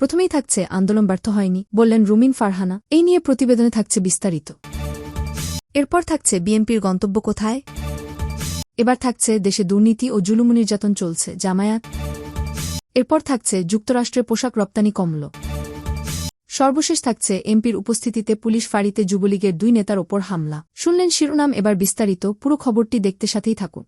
প্রথমেই থাকছে আন্দোলন ব্যর্থ হয়নি, বললেন রুমিন ফারহানা। এই নিয়ে প্রতিবেদনে থাকছে বিস্তারিত। এরপর থাকছে বিএনপির গন্তব্য কোথায়? এবার থাকছে দেশে দুর্নীতি ও জুলুম নির্যাতন চলছে, জামায়াত। এরপর থাকছে যুক্তরাষ্ট্রের পোশাক রপ্তানি কমল। সর্বশেষ থাকছে এমপির উপস্থিতিতে পুলিশ ফাঁড়িতে যুবলীগের দুই নেতার ওপর হামলা। শুনলেন শিরোনাম, এবার বিস্তারিত। পুরো খবরটি দেখতে সাথেই থাকুন।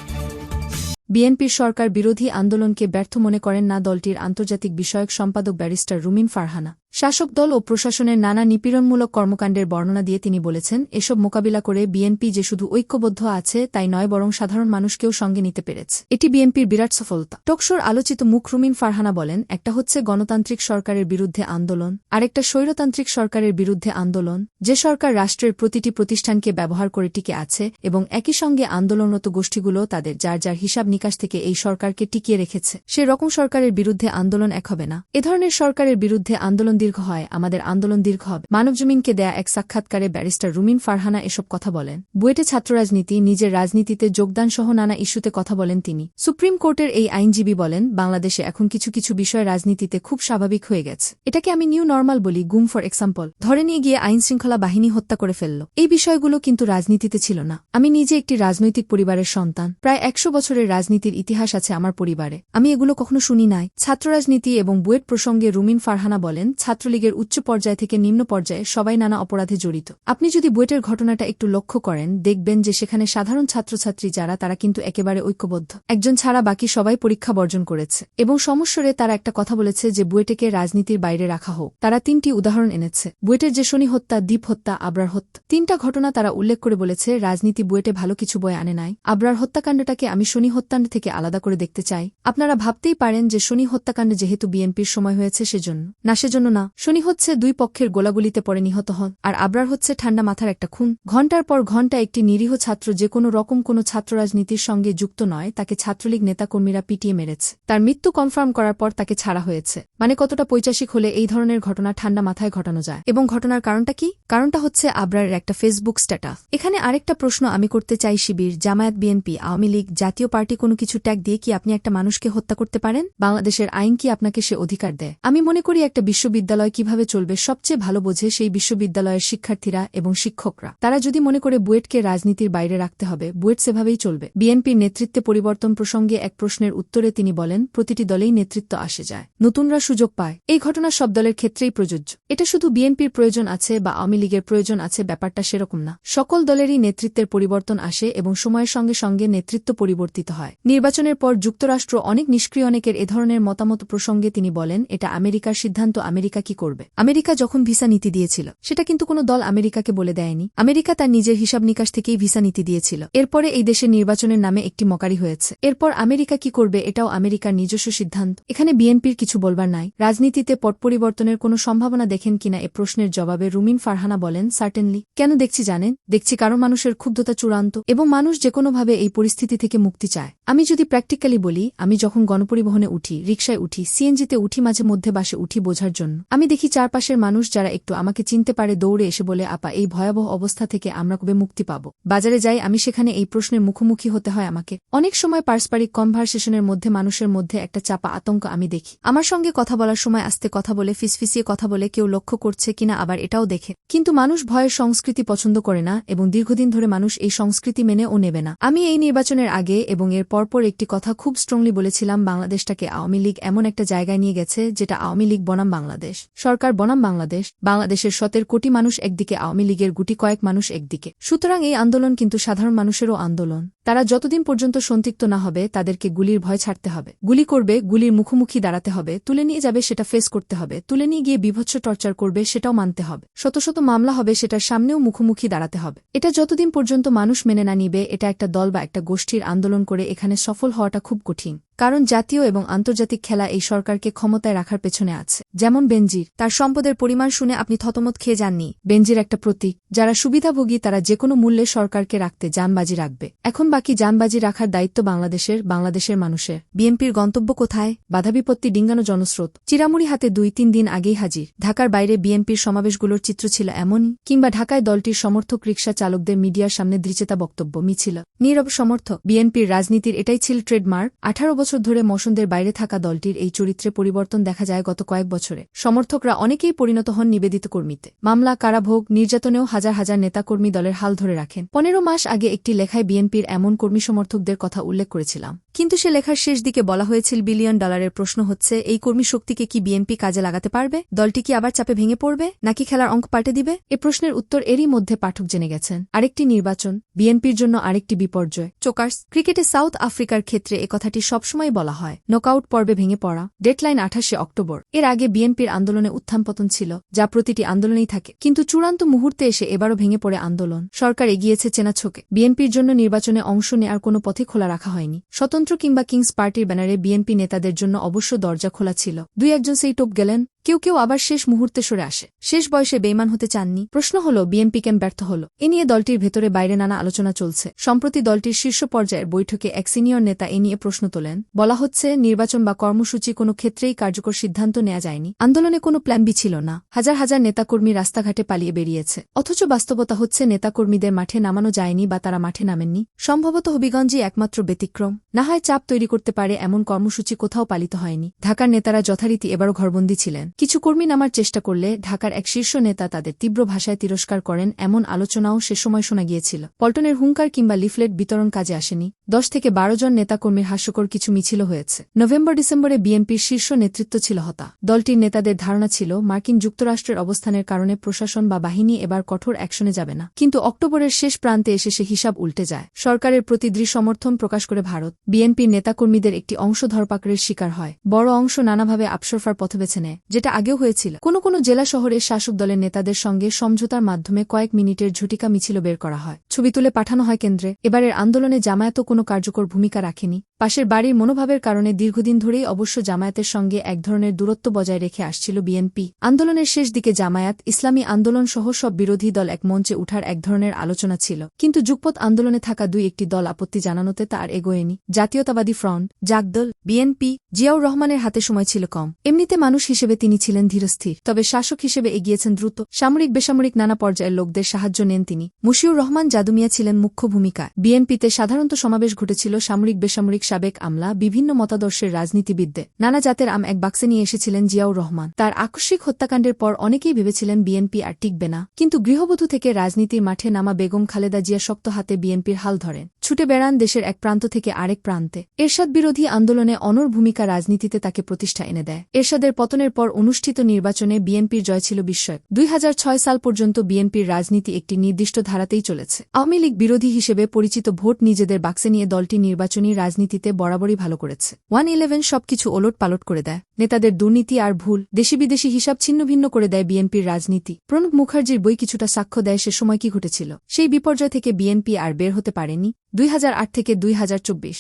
বিএনপির সরকার বিরোধী আন্দোলনকে ব্যর্থ মনে করেন না দলটির আন্তর্জাতিক বিষয়ক সম্পাদক ব্যারিস্টার রুমিন ফারহানা। শাসক দল ও প্রশাসনের নানা নিপীড়নমূলক কর্মকাণ্ডের বর্ণনা দিয়ে তিনি বলেছেন, এসব মোকাবিলা করে বিএনপি যে শুধু ঐক্যবদ্ধ আছে, তাই নয় বরং সাধারণ মানুষকেও সঙ্গে নিতে পেরেছে। এটি বিএনপির বিরাট সফলতা। টকশোর আলোচিত মুখ রুমিন ফারহানা বলেন, একটা হচ্ছে গণতান্ত্রিক সরকারের বিরুদ্ধে আন্দোলন, আরেকটা স্বৈরতান্ত্রিক সরকারের বিরুদ্ধে আন্দোলন, যে সরকার রাষ্ট্রের প্রতিটি প্রতিষ্ঠানকে ব্যবহার করে টিকে আছে এবং একই সঙ্গে আন্দোলনরত গোষ্ঠীগুলো তাদের যার যার হিসাব নিকাশ থেকে এই সরকারকে টিকিয়ে রেখেছে। সে রকম সরকারের বিরুদ্ধে আন্দোলন এক হবে না। এ ধরনের সরকারের বিরুদ্ধে আন্দোলন দীর্ঘ হয়, আমাদের আন্দোলন দীর্ঘ হবে। মানবজমিনকে দেয়া এক সাক্ষাৎকারে ব্যারিস্টার রুমিন ফারহানা এসব কথা বলেন। বুয়েটে ছাত্ররাজনীতি নিজের রাজনীতিতে যোগদান সহ নানা ইস্যুতে কথা বলেন তিনি। সুপ্রিম কোর্টের এই আইনজীবী বলেন, বাংলাদেশে এখন কিছু কিছু বিষয় রাজনীতিতে খুব স্বাভাবিক হয়ে গেছে। এটাকে আমি নিউ নর্মাল বলি, গুম ফর এক্সাম্পল। ধরে নিয়ে গিয়ে আইন শৃঙ্খলা বাহিনী হত্যা করে ফেলল। এই বিষয়গুলো কিন্তু রাজনীতিতে ছিল না। আমি নিজে একটি রাজনৈতিক পরিবারের সন্তান। প্রায় একশো বছরের রাজনীতির ইতিহাস আছে আমার পরিবারে। আমি এগুলো কখনো শুনি নাই। ছাত্ররাজনীতি এবং বুয়েট প্রসঙ্গে রুমিন ফারহানা বলেন ছাত্রলীগের উচ্চ পর্যায় থেকে নিম্ন পর্যায়ে সবাই নানা অপরাধে জড়িত। আপনি যদি বুয়েটের ঘটনাটা একটু লক্ষ্য করেন, দেখবেন যে সেখানে সাধারণ ছাত্রছাত্রী যারা, তারা কিন্তু একেবারে ঐক্যবদ্ধ। একজন ছাড়া বাকি সবাই পরীক্ষা বর্জন করেছে। এবং সমস্যরে তারা একটা কথা বলেছে যে বুয়েটেকে রাজনীতির বাইরে রাখা হোক। তারা তিনটি উদাহরণ এনেছে। বুয়েটের যে শনি হত্যা, দ্বীপ হত্যা, আবরার হত্যা। তিনটা ঘটনা তারা উল্লেখ করে বলেছে, রাজনীতি বুয়েটে ভালো কিছু বয়ে আনে নাই। আবরার হত্যাকাণ্ডটাকে আমি শনি হত্যাকাণ্ড থেকে আলাদা করে দেখতে চাই। আপনারা ভাবতেই পারেন যে শনি হত্যাকাণ্ড যেহেতু বিএনপির সময় হয়েছে সেজন্য। না সেজন্য না। শনি হচ্ছে দুই পক্ষের গোলাগুলিতে পরে নিহত হন, আর আবরার হচ্ছে ঠান্ডা মাথার একটা খুন। ঘণ্টার পর ঘণ্টা একটি নিরীহ ছাত্র যে কোনো রকম কোনো ছাত্র রাজনীতির সঙ্গে যুক্ত নয়, তাকে ছাত্রলীগ নেতাকর্মীরা পিটিয়ে মেরেছে। তার মৃত্যু কনফার্ম করার পর তাকে ছাড়া হয়েছে। মানে কতটা পৈচাসিক হলে এই ধরনের ঘটনা ঠান্ডা মাথায় ঘটানো যায়? এবং ঘটনার কারণটা কি? কারণটা হচ্ছে আবরারের একটা ফেসবুক স্ট্যাটাস। এখানে আরেকটা প্রশ্ন আমি করতে চাই Shibir, Jamaat, BNP, Awami league, Jatiya party কোনো কিছু ট্যাগ দিয়ে কি আপনি একটা মানুষকে হত্যা করতে পারেন? বাংলাদেশের আইন কি আপনাকে সে অধিকার দেয়? আমি মনে করি একটা বিশ্ববিদ্যালয় কীভাবে চলবে সবচেয়ে ভালো বোঝে সেই বিশ্ববিদ্যালয়ের শিক্ষার্থীরা এবং শিক্ষকরা। তারা যদি মনে করে বুয়েটকে রাজনীতির বাইরে রাখতে হবে, বুয়েট সেভাবেই চলবে। বিএনপির নেতৃত্বে পরিবর্তন প্রসঙ্গে এক প্রশ্নের উত্তরে তিনি বলেন, প্রতিটি দলেই নেতৃত্ব আসে যায়। নতুনরা সুযোগ পায়। এই ঘটনা সব দলের ক্ষেত্রেই প্রযোজ্য। এটা শুধু বিএনপির প্রয়োজন আছে বা আওয়ামী লীগের প্রয়োজন আছে, ব্যাপারটা সেরকম না। সকল দলেরই নেতৃত্বের পরিবর্তন আসে এবং সময়ের সঙ্গে সঙ্গে নেতৃত্ব পরিবর্তিত হয়। নির্বাচনের পর যুক্তরাষ্ট্র অনেক নিষ্ক্রিয় অনেকের এ ধরনের মতামত প্রসঙ্গে তিনি বলেন, এটা আমেরিকার সিদ্ধান্ত আমেরিকা কি করবে? আমেরিকা যখন ভিসা নীতি দিয়েছিল, সেটা কিন্তু কোনো দল আমেরিকাকে বলে দেয়নি। আমেরিকা তার নিজের হিসাব নিকাশ থেকেই ভিসা নীতি দিয়েছিল। এরপরে এই দেশের নির্বাচনের নামে একটি মকারি হয়েছে। এরপর আমেরিকা কি করবে এটাও আমেরিকার নিজস্ব সিদ্ধান্ত। এখানে বিএনপির কিছু বলবার নাই। রাজনীতিতে পট পরিবর্তনের কোনো সম্ভাবনা দেখেন কিনা এ প্রশ্নের জবাবে রুমিন ফারহানা বলেন সার্টেনলি কেন দেখছি জানেন? দেখছি কারও মানুষের ক্ষুব্ধতা চূড়ান্ত এবং মানুষ যে কোনোভাবে এই পরিস্থিতি থেকে মুক্তি চায়। আমি যদি প্র্যাকটিক্যালি বলি, আমি যখন গণপরিবহনে উঠি, রিকশায় উঠি, সিএনজিতে উঠি, মাঝে মধ্যে বাসে উঠি বোঝার জন্য। আমি দেখি চারপাশের মানুষ যারা একটু আমাকে চিনতে পারে দৌড়ে এসে বলে, আপা, এই ভয়াবহ অবস্থা থেকে আমরা কবে মুক্তি পাব? বাজারে যাই, আমি সেখানে এই প্রশ্নের মুখোমুখি হতে হয় আমাকে। অনেক সময় পারস্পরিক কনভারসেশনের মধ্যে, মানুষের মধ্যে একটা চাপা আতঙ্ক আমি দেখি। আমার সঙ্গে কথা বলার সময় আস্তে কথা বলে, ফিসফিসিয়ে কথা বলে, কেউ লক্ষ্য করছে কিনা আবার এটাও দেখে। কিন্তু মানুষ ভয়ের সংস্কৃতি পছন্দ করে না এবং দীর্ঘদিন ধরে মানুষ এই সংস্কৃতি মেনে ও নেবে না। আমি এই নির্বাচনের আগে এবং এর পরপর একটি কথা খুব স্ট্রংলি বলেছিলাম, বাংলাদেশটাকে আওয়ামী লীগ এমন একটা জায়গায় নিয়ে গেছে, যেটা আওয়ামী লীগ বনাম বাংলাদেশ। সরকার বনাম বাংলাদেশ, বাংলাদেশের সতের কোটি মানুষ একদিকে আওয়ামী লীগের গুটি কয়েক মানুষ একদিকে। সুতরাং এই আন্দোলন কিন্তু সাধারণ মানুষেরও আন্দোলন। তারা যতদিন পর্যন্ত সন্তিক্ত না হবে, তাদেরকে গুলির ভয় ছাড়তে হবে। গুলি করবে, গুলির মুখোমুখি দাঁড়াতে হবে। তুলে নিয়ে যাবে, সেটা ফেস করতে হবে। তুলে নিয়ে গিয়ে বিভৎস টর্চার করবে, সেটাও মানতে হবে। শত শত মামলা হবে, সেটার সামনেও মুখোমুখি দাঁড়াতে হবে। এটা যতদিন পর্যন্ত মানুষ মেনে না নিবে, এটা একটা দল বা একটা গোষ্ঠীর আন্দোলন করে এখানে সফল হওয়াটা খুব কঠিন। কারণ জাতীয় এবং আন্তর্জাতিক খেলা এই সরকারকে ক্ষমতায় রাখার পেছনে আছে। যেমন বেনজির, তার সম্পদের পরিমাণ শুনে আপনি থতমত খেয়ে যাননি। বেনজির একটা প্রতীক, যারা সুবিধাভোগী, তারা যে কোনো মূল্যে সরকারকে রাখতে যানবাজি রাখবে। এখন বাকি যানবাজি রাখার দায়িত্ব বাংলাদেশের বাংলাদেশের মানুষের। বিএনপির গন্তব্য কোথায়? বাধাবিপত্তি ডিঙ্গানো জনস্রোত। চিরামুড়ি হাতে দুই তিন দিন আগেই হাজির। ঢাকার বাইরে বিএনপির সমাবেশগুলোর চিত্র ছিল এমনই, কিংবা ঢাকায় দলটির সমর্থক, রিকশা চালকদের মিডিয়ার সামনে দৃচেতা বক্তব্য মিছিল। নীরব সমর্থ বিএনপির রাজনীতির এটাই ছিল ট্রেডমার্ক। আঠারো বছর ধরে মসনদের বাইরে থাকা দলটির এই চরিত্রে পরিবর্তন দেখা যায় গত কয়েক বছরে। সমর্থকরা অনেকেই পরিণত হন নিবেদিত কর্মীতে। মামলা, কারাভোগ, নির্যাতনেও হাজার হাজার নেতাকর্মী দলের হাল ধরে রাখেন। পনেরো মাস আগে একটি লেখায় বিএনপির এমন কর্মী সমর্থকদের কথা উল্লেখ করেছিলাম। কিন্তু সে লেখার শেষ দিকে বলা হয়েছিল বিলিয়ন ডলারের প্রশ্ন হচ্ছে, এই কর্মী শক্তিকে কি বিএনপি কাজে লাগাতে পারবে? দলটি কি আবার চাপে ভেঙে পড়বে? নাকি খেলার অঙ্ক পাল্টে দিবে? এ প্রশ্নের উত্তর এরই মধ্যে পাঠক জেনে গেছেন। আরেকটি নির্বাচন, বিএনপির জন্য আরেকটি বিপর্যয়। চোকার্স, ক্রিকেটে সাউথ আফ্রিকার ক্ষেত্রে এ কথাটি সবসময় বলা হয়, নকআউট পর্বে ভেঙে পড়া। ডেডলাইন আঠাশে অক্টোবর। এর আগে বিএনপির আন্দোলনে উত্থান পতন ছিল, যা প্রতিটি আন্দোলনেই থাকে। কিন্তু চূড়ান্ত মুহূর্তে এসে এবারও ভেঙে পড়ে আন্দোলন। সরকার এগিয়েছে চেনা ছোকে। বিএনপির জন্য নির্বাচনে অংশ নেওয়ার কোনো পথে খোলা রাখা হয়নি। স্বতন্ত্র কিংবা কিংস পার্টির ব্যানারে বিএনপি নেতাদের জন্য অবশ্য দরজা খোলা ছিল। দুই একজন সেই টোপ গেলেন, কেউ কেউ আবার শেষ মুহূর্তে সরে আসে। শেষ বয়সে বেইমান হতে চাননি। প্রশ্ন হল, বিএনপি কেন ব্যর্থ হল? এ নিয়ে দলটির ভেতরে বাইরে নানা আলোচনা চলছে। সম্প্রতি দলটির শীর্ষ পর্যায়ের বৈঠকে এক সিনিয়র নেতা এ নিয়ে প্রশ্ন তোলেন। বলা হচ্ছে, নির্বাচন বা কর্মসূচি কোনো ক্ষেত্রেই কার্যকর সিদ্ধান্ত নেওয়া যায়নি। আন্দোলনে কোনো প্ল্যান বি ছিল না। হাজার হাজার নেতাকর্মী রাস্তাঘাটে পালিয়ে বেরিয়েছে। অথচ বাস্তবতা হচ্ছে, নেতাকর্মীদের মাঠে নামানো যায়নি বা তারা মাঠে নামেননি। সম্ভবত হবিগঞ্জই একমাত্র ব্যতিক্রম। না হয় চাপ তৈরি করতে পারে এমন কর্মসূচি কোথাও পালিত হয়নি। ঢাকার নেতারা যথারীতি এবারও ঘরবন্দি ছিলেন। কিছু কর্মী নামার চেষ্টা করলে ঢাকার এক শীর্ষ নেতা তাদের তীব্র ভাষায় তিরস্কার করেন এমন আলোচনাও সে সময় শোনা গিয়েছিল। পল্টনের হুঙ্কার কিংবা লিফলেট বিতরণ কাজে আসেনি। দশ থেকে বারো জন নেতাকর্মীর হাস্যকর কিছু মিছিল হয়েছে। নভেম্বর ডিসেম্বরে বিএনপির শীর্ষ নেতৃত্ব ছিল হতা। দলটির নেতাদের ধারণা ছিল, মার্কিন যুক্তরাষ্ট্রের অবস্থানের কারণে প্রশাসন বা বাহিনী এবার কঠোর অ্যাকশনে যাবে না। কিন্তু অক্টোবরের শেষ প্রান্তে এসে সে হিসাব উল্টে যায়। সরকারের প্রতি দৃঢ় সমর্থন প্রকাশ করে ভারত, বিএনপির নেতাকর্মীদের একটি অংশ ধরপাকড়ের শিকার হয়। বড় অংশ নানাভাবে আপসরফার পথ বেছে নেয়, যেটা আগেও হয়েছিল। কোনো কোনো জেলা শহরে শাসক দলের নেতাদের সঙ্গে সমঝোতার মাধ্যমে কয়েক মিনিটের ঝুটিকা মিছিল বের করা হয়। ছবি তুলে পাঠানো হয় কেন্দ্রে। এবারের আন্দোলনে জামায়াত কোনো কার্যকর ভূমিকা রাখেনি। পাশের বাড়ির মনোভাবের কারণে দীর্ঘদিন ধরেই অবশ্য জামায়াতের সঙ্গে এক ধরনের দূরত্ব বজায় রেখে আসছিল বিএনপি। আন্দোলনের শেষ দিকে জামায়াত, ইসলামী আন্দোলন সহ সব বিরোধী দল এক মঞ্চে উঠার এক ধরনের আলোচনা ছিল। কিন্তু যুগপৎ আন্দোলনে থাকা দুই একটি দল আপত্তি জানানোতে তা এগোয়নি। জাতীয়তাবাদী ফ্রন্ট, জাগদল, বিএনপি, জিয়াউর রহমানের হাতে সময় ছিল কম। এমনিতে মানুষ হিসেবে তিনি ছিলেন ধীরস্থির, তবে শাসক হিসেবে এগিয়েছেন দ্রুত, সামরিক বেসামরিক নানা পর্যায়ের লোকদের সাহায্য নেন তিনি। মুশিউর রহমান জাদুমিয়া ছিলেন মুখ্য ভূমিকা। বিএনপিতে সাধারণত সমাবেশ ঘটেছিল সামরিক বেসামরিক সাবেক আমলা, বিভিন্ন মতাদর্শের রাজনীতিবিদদের। নানা জাতের আম এক বাক্সে নিয়ে এসেছিলেন জিয়াউর রহমান। তার আকস্মিক হত্যাকাণ্ডের পর অনেকেই ভেবেছিলেন বিএনপি আর টিকবে না। কিন্তু গৃহবধূ থেকে রাজনীতির মাঠে নামা বেগম খালেদা জিয়া শক্ত হাতে বিএনপির হাল ধরেন। ছুটে বেড়ান দেশের এক প্রান্ত থেকে আরেক প্রান্তে। এরশাদ বিরোধী আন্দোলনে অনর ভূমিকা রাজনীতিতে তাকে প্রতিষ্ঠা এনে দেয়। এরশাদের পতনের পর অনুষ্ঠিত নির্বাচনে বিএনপির জয় ছিল বিস্ময় দুই হাজার ছয় সাল পর্যন্ত বিএনপির রাজনীতি একটি নির্দিষ্ট ধারাতেই চলেছে। আওয়ামী লীগ বিরোধী হিসেবে পরিচিত ভোট নিজেদের বাক্সে নিয়ে দলটি নির্বাচনী রাজনীতিতে বরাবরই ভালো করেছে। ওয়ান ইলেভেন সবকিছু ওলট পালট করে দেয়। নেতাদের দুর্নীতি আর ভুল দেশি বিদেশি হিসাব ছিন্ন ভিন্ন করে দেয় বিএনপির রাজনীতি। প্রণব মুখার্জির বই কিছুটা সাক্ষ্য দেয় সে সময় কি ঘটেছিল। সেই বিপর্যয় থেকে বিএনপি আর বের হতে পারেনি। দুই হাজার আট থেকে দুই হাজার চব্বিশ।